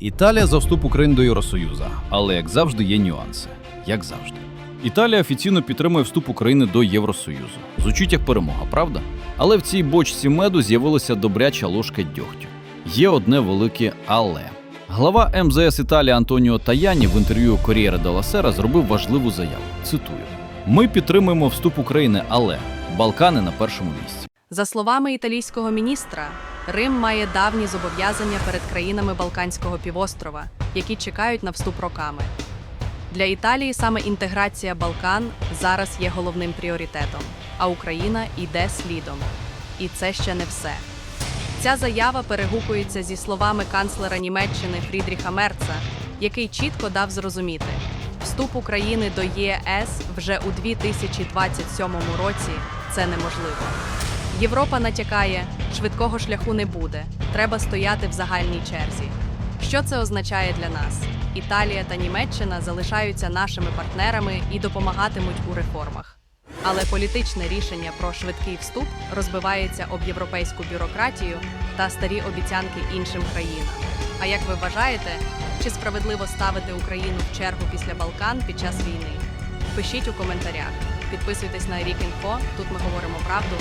Італія за вступ України до Євросоюзу, але як завжди є нюанси. Як завжди. Італія офіційно підтримує вступ України до Євросоюзу. Звучить як перемога, правда? Але в цій бочці меду з'явилася добряча ложка дьогтю. Є одне велике але. Глава МЗС Італії Антоніо Таяні в інтерв'ю Корієра де ла зробив важливу заяву. Цитую: Ми підтримуємо вступ України, але Балкани на першому місці. За словами італійського міністра, Рим має давні зобов'язання перед країнами Балканського півострова, які чекають на вступ роками. Для Італії саме інтеграція Балкан зараз є головним пріоритетом, а Україна йде слідом. І це ще не все. Ця заява перегукується зі словами канцлера Німеччини Фрідріха Мерца, який чітко дав зрозуміти, вступ України до ЄС вже у 2027 році це неможливо. Європа натякає, швидкого шляху не буде, треба стояти в загальній черзі. Що це означає для нас? Італія та Німеччина залишаються нашими партнерами і допомагатимуть у реформах. Але політичне рішення про швидкий вступ розбивається об європейську бюрократію та старі обіцянки іншим країнам. А як ви вважаєте, чи справедливо ставити Україну в чергу після Балкан під час війни? Пишіть у коментарях. Підписуйтесь на Рік.Інфо, Тут ми говоримо правду